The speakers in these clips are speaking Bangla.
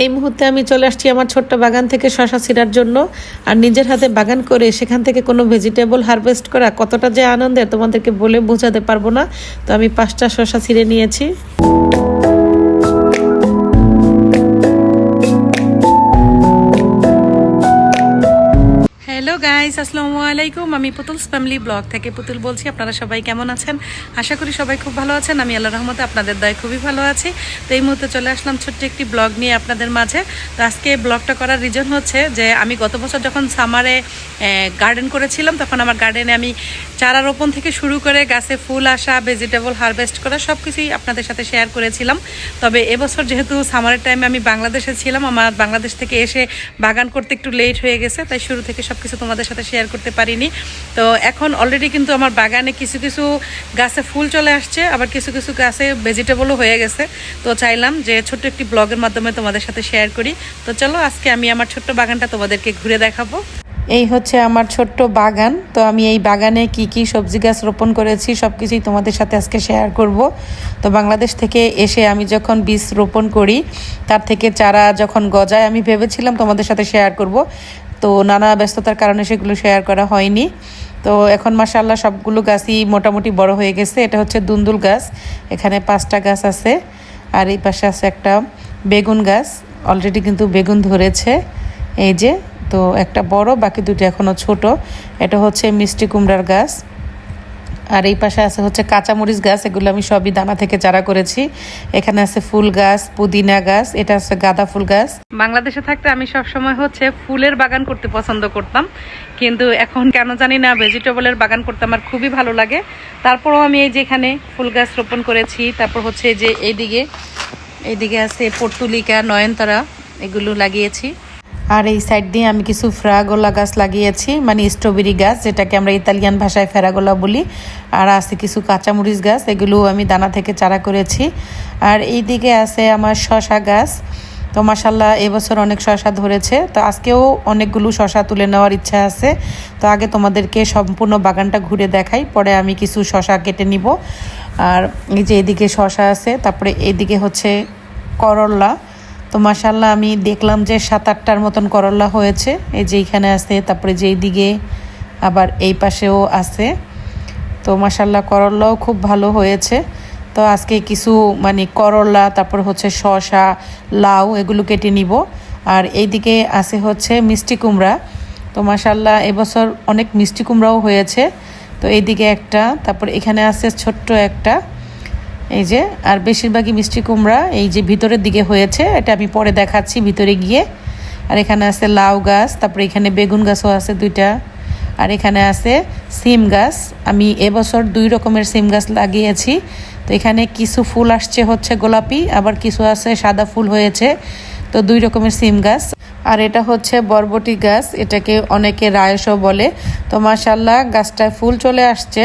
এই মুহূর্তে আমি চলে আসছি আমার ছোট্ট বাগান থেকে শশা ছিঁড়ার জন্য। আর নিজের হাতে বাগান করে সেখান থেকে কোনো ভেজিটেবল হারভেস্ট করা কতটা যে আনন্দের, তোমাদেরকে বলে বোঝাতে পারব না। তো আমি পাঁচটা শশা ছিঁড়ে নিয়েছি। গাইস, আসসালামু আলাইকুম। আমি পুতুলস ফ্যামিলি ব্লগ থেকে পুতুল বলছি, আপনারা সবাই কেমন আছেন? আশা করি সবাই খুব ভালো আছেন। আমি আল্লাহ রহমতে আপনাদের দয় খুবই ভালো আছি। তো এই মুহূর্তে চলে আসলাম ছোট্ট একটি ব্লগ নিয়ে আপনাদের মাঝে। তো আজকে ব্লগটা করার রিজন হচ্ছে যে, আমি গত বছর যখন সামারে গার্ডেন করেছিলাম, তখন আমার গার্ডেনে আমি চারা রোপণ থেকে শুরু করে গাছে ফুল আসা ভেজিটেবল হারভেস্ট করা সব কিছুই আপনাদের সাথে শেয়ার করেছিলাম। তবে এবছর যেহেতু সামারের টাইমে আমি বাংলাদেশে ছিলাম, আমার বাংলাদেশ থেকে এসে বাগান করতে একটু লেট হয়ে গেছে, তাই শুরু থেকে সব কিছু তোমাদের সাথে শেয়ার করতে পারিনি। তো এখন অলরেডি কিন্তু আমার বাগানে কিছু কিছু গাছে ফুল চলে আসছে, আবার কিছু কিছু গাছে ভেজিটেবলও হয়ে গেছে। তো চাইলাম যে ছোট্ট একটি ব্লগের মাধ্যমে তোমাদের সাথে শেয়ার করি। তো চলো আজকে আমি আমার ছোট্ট বাগানটা তোমাদেরকে ঘুরে দেখাবো। এই হচ্ছে আমার ছোট্ট বাগান। তো আমি এই বাগানে কি কি সবজি গাছ রোপণ করেছি সব কিছুই তোমাদের সাথে আজকে শেয়ার করব। তো বাংলাদেশ থেকে এসে আমি যখন বীজ রোপণ করি, তার থেকে চারা যখন গজায়, আমি ভেবেছিলাম তোমাদের সাথে শেয়ার করব। তো নানা ব্যস্ততার কারণে সেগুলো শেয়ার করা হয়নি। তো এখন মাসাল্লাহ সবগুলো গাছই মোটামুটি বড় হয়ে গেছে। এটা হচ্ছে দুন্দুল গাছ, এখানে পাঁচটা গাছ আছে। আর এই পাশে আছে একটা বেগুন গাছ অলরেডি কিন্তু বেগুন ধরেছে। এই যে, তো একটা বড়, বাকি দুটো এখনও ছোট। এটা হচ্ছে মিষ্টি কুমড়ার গাছ। আর এই পাশে আছে হচ্ছে কাঁচামরিচ গাছ, এগুলো আমি সবই দানা থেকে চারা করেছি। এখানে আছে ফুল গাছ, পুদিনা গাছ, এটা আছে গাঁদা ফুল গাছ। বাংলাদেশে থাকতে আমি সব সময় হচ্ছে ফুলের বাগান করতে পছন্দ করতাম। কিন্তু এখন কেন জানি না ভেজিটেবলের বাগান করতে আমার খুবই ভালো লাগে। তারপরও আমি এই যেখানে ফুল গাছ রোপণ করেছি, তারপর হচ্ছে যে এইদিকে এইদিকে আছে পর্তুলিকা, নয়নতারা, এগুলো লাগিয়েছি। আর এই সাইড দিয়ে আমি কিছু ফ্রাগোলা গাছ লাগিয়েছি মানে স্ট্রবেরি গাছ, যেটাকে আমরা ইতালিয়ান ভাষায় ফেরাগোলা বলি। আর আছে কিছু কাঁচামরিচ গাছ এগুলো আমি দানা থেকে চারা করেছি। আর এই দিকে আছে আমার শশা গাছ। তো মাসাল্লাহ এবছর অনেক শশা ধরেছে। তো আজকেও অনেকগুলো শশা তুলে নেওয়ার ইচ্ছা আছে। তো আগে তোমাদেরকে সম্পূর্ণ বাগানটা ঘুরে দেখাই, পরে আমি কিছু শশা কেটে নিব। আর এই যে এদিকে শশা আছে, তারপরে এদিকে হচ্ছে করল্লা তো মাসাল্লাহ আমি দেখলাম যে সাত আটটার মতন করল্লা হয়েছে। এই যে এইখানে আছে, তারপরে যেই দিকে আবার এই পাশেও আছে। তো মাসাল্লাহ করল্লাও খুব ভালো হয়েছে। তো আজকে কিছু মানে করল্লা তারপর হচ্ছে শশা লাউ এগুলো কেটে নিব। আর এইদিকে আছে হচ্ছে মিষ্টি কুমড়া। তো মাসাল্লাহ এবছর অনেক মিষ্টি কুমড়াও হয়েছে। তো এইদিকে একটা, তারপর এখানে আছে ছোট্ট একটা। এই যে, আর বেশিরভাগই মিষ্টি কুমড়া এই যে ভিতরের দিকে হয়েছে, এটা আমি পরে দেখাচ্ছি ভিতরে গিয়ে। আর এখানে আছে লাউ গাছ, তারপরে এখানে বেগুন গাছও আছে দুইটা। আর এখানে আছে সিম গাছ, আমি এবছর দুই রকমের সিম গাছ লাগিয়েছি। তো এখানে কিছু ফুল আসছে হচ্ছে গোলাপি, আবার কিছু আছে সাদা ফুল হয়েছে। তো দুই রকমের সিম গাছ। আর এটা হচ্ছে বরবটি গাছ, এটাকে অনেকে রায়সও বলে। তো মাসাল্লাহ গাছটায় ফুল চলে আসছে।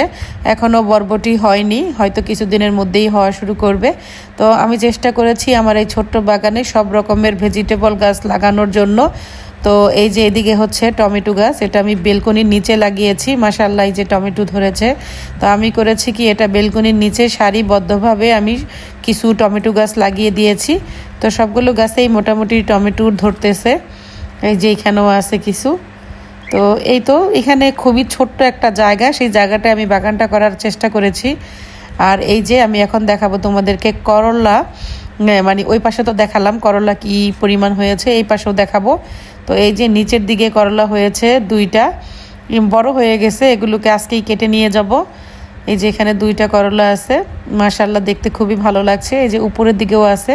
এখনও বরবটি হয়নি, হয়তো কিছুদিনের মধ্যেই হওয়া শুরু করবে। তো আমি চেষ্টা করেছি আমার এই ছোট্ট বাগানে সব রকমের ভেজিটেবল গাছ লাগানোর জন্য। তো এই যে এদিকে হচ্ছে টমেটো গাছ, এটা আমি বেলকনির নিচে লাগিয়েছি। মাসাল্লাহ যে টমেটো ধরেছে। তো আমি করেছি কি, এটা বেলকনির নিচে সারিবদ্ধভাবে আমি কিছু টমেটো গাছ লাগিয়ে দিয়েছি। তো সবগুলো গাছেই মোটামুটি টমেটো ধরতেছে। এই যে এখানেও আছে কিছু। তো এই তো, এখানে খুবই ছোট্ট একটা জায়গা। সেই জায়গাটায় আমি বাগানটা করার চেষ্টা করেছি। আর এই যে আমি এখন দেখাবো তোমাদেরকে করলা। মানে ওই পাশে তো দেখালাম করলা কি পরিমাণ হয়েছে, এই পাশেও দেখাবো। তো এই যে নিচের দিকে করলা হয়েছে দুইটা বড় হয়ে গেছে, এগুলোকে আজকেই কেটে নিয়ে যাব। এই যে এখানে দুইটা করলা আছে মাশাল্লাহ দেখতে খুবই ভালো লাগছে, এই যে উপরের দিকেও আছে।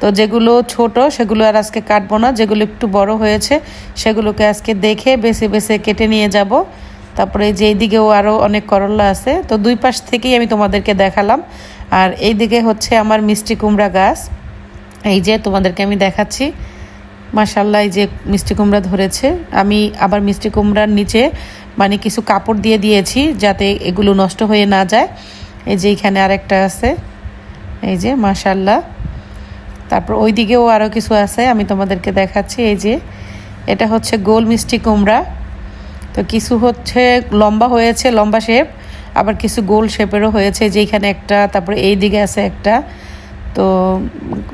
তো যেগুলো ছোট, সেগুলো আর আজকে কাটবো না, যেগুলো একটু বড় হয়েছে, সেগুলোকে আজকে দেখে বেছে বেছে কেটে নিয়ে যাব। তারপরে যে দিকেও আরও অনেক করল্লা আছে, তো দুই পাশ থেকেই আমি তোমাদেরকে দেখালাম। আর এই দিকে হচ্ছে আমার মিষ্টি কুমড়া গাছ, এই যে তোমাদেরকে আমি দেখাচ্ছি। মাসাল্লাহ যে মিষ্টি কুমড়া ধরেছে। আমি আবার মিষ্টি কুমড়ার নিচে মানে কিছু কাপড় দিয়ে দিয়েছি যাতে এগুলো নষ্ট হয়ে না যায়। এই যে এখানে আরেকটা আছে। এই যে মাসাল্লাহ তারপর ওই দিকেও আরও কিছু আছে, আমি তোমাদেরকে দেখাচ্ছি। এই যে এটা হচ্ছে গোল মিষ্টি কুমড়া। তো কিছু হচ্ছে লম্বা হয়েছে, লম্বা শেপ আবার কিছু গোল শেপেরও হয়েছে। যেখানে একটা, তারপরে এই দিকে আছে একটা। তো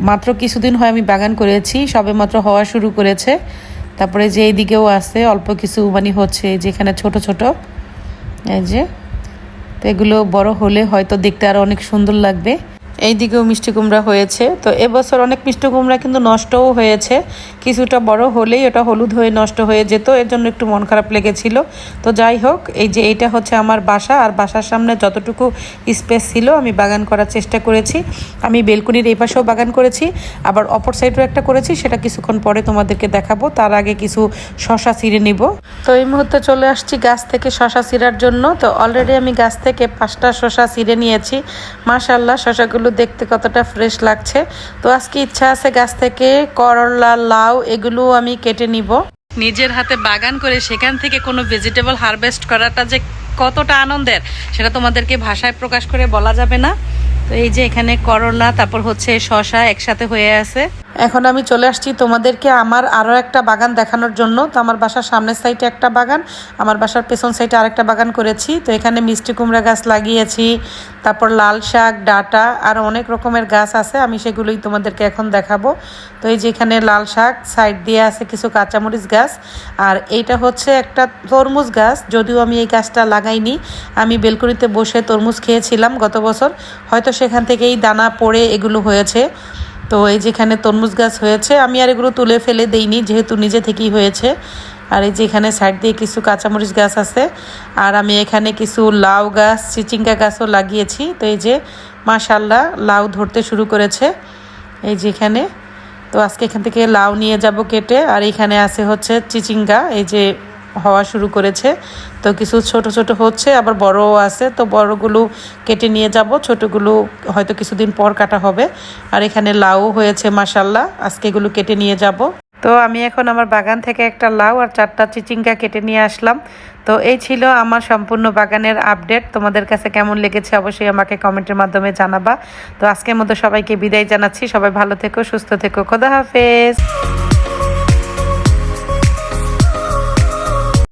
মাত্র কিছুদিন হয় আমি বাগান করেছি, সবে মাত্র হওয়া শুরু করেছে। তারপরে যে এইদিকেও আছে, অল্প কিছু মানে হচ্ছে যেখানে ছোট ছোট, এই যে, তো এগুলো বড় হলে হয়তো দেখতে আরও অনেক সুন্দর লাগবে। এই দিকেও মিষ্টি কুমড়া হয়েছে। তো এবছর অনেক মিষ্টি কুমড়া কিন্তু নষ্টও হয়েছে। কিছুটা বড় হলেই ওটা হলুদ হয়ে নষ্ট হয়ে যেত, এর জন্য একটু মন খারাপ লেগেছিল। তো যাই হোক, এই যে এইটা হচ্ছে আমার বাসা, আর বাসার সামনে যতটুকু স্পেস ছিল আমি বাগান করার চেষ্টা করেছি। আমি বেলকুনির এই পাশেও বাগান করেছি, আবার অপর সাইডেও একটা করেছি, সেটা কিছুক্ষণ পরে তোমাদেরকে দেখাবো। তার আগে কিছু শশা ছিঁড়ে নিব। তো এই মুহূর্তে চলে আসছি গাছ থেকে শশা ছিঁড়ার জন্য। তো অলরেডি আমি গাছ থেকে পাঁচটা শশা ছিঁড়ে নিয়েছি। মাশাল্লাহ শশাগুলো দেখতে কতটা ফ্রেশ লাগছে। তো আজকে ইচ্ছা আছে গাছ থেকে করলা, লাউ, এগুলো আমি কেটে নিব। নিজের হাতে বাগান করে সেখান থেকে কোনো ভেজিটেবল হারভেস্ট করাটা যে কতটা আনন্দের, সেটা তোমাদেরকে ভাষায় প্রকাশ করে বলা যাবে না। তো এই যে এখানে করলা, তারপর হচ্ছে শশা একসাথে হয়ে আছে। এখন আমি চলে আসছি তোমাদেরকে আমার আরও একটা বাগান দেখানোর জন্য। তো আমার বাসার সামনের সাইডে একটা বাগান, আমার বাসার পেছন সাইডে আরেকটা বাগান করেছি। তো এখানে মিষ্টি কুমড়া গাছ লাগিয়েছি, তারপর লাল শাক, ডাটা আর অনেক রকমের গাছ আছে, আমি সেগুলোই তোমাদেরকে এখন দেখাবো। তো এই যে এখানে লাল শাক সাইড দিয়ে আছে কিছু কাঁচামরিচ গাছ আর এইটা হচ্ছে একটা তরমুজ গাছ, যদিও আমি এই গাছটা লাগাইনি। আমি বেলকুনিতে বসে তরমুজ খেয়েছিলাম গত বছর, হয়তো সেখান থেকেই দানা পড়ে এগুলো হয়েছে। তো এই যেখানে তরমুজ গাছ হয়েছে, আমি আর এগুলো তুলে ফেলে দেইনি, যেহেতু নিজে থেকেই হয়েছে। আর এই যে এখানে সাইড দিয়ে কিছু কাঁচামরিচ গাছ আছে, আর আমি এখানে কিছু লাউ গাছ, চিচিঙ্গা গাছও লাগিয়েছি। তো এই যে মাশাল্লাহ লাউ ধরতে শুরু করেছে এই যে এখানে তো আজকে এখান থেকে লাউ নিয়ে যাব কেটে, আর এখানে আছে হচ্ছে চিচিঙ্গা, এই যে হওয়া শুরু করেছে। তো কিছু ছোট ছোট হচ্ছে, আবার বড়ও আছে। তো বড়গুলো কেটে নিয়ে যাব। ছোটগুলো হয়তো কিছুদিন পর কাটা হবে। আর এখানে লাউ হয়েছে মাসাল্লাহ আজকে এগুলো কেটে নিয়ে যাব। তো আমি এখন আমার বাগান থেকে একটা লাউ আর চারটা চিচিঙ্গা কেটে নিয়ে আসলাম। তো এই ছিল আমার সম্পূর্ণ বাগানের আপডেট। তোমাদের কাছে কেমন লেগেছে অবশ্যই আমাকে কমেন্টের মাধ্যমে জানাবা। তো আজকের মতো সবাইকে বিদায় জানাচ্ছি। সবাই ভালো থেকো, সুস্থ থেকো। খোদা হাফেজ।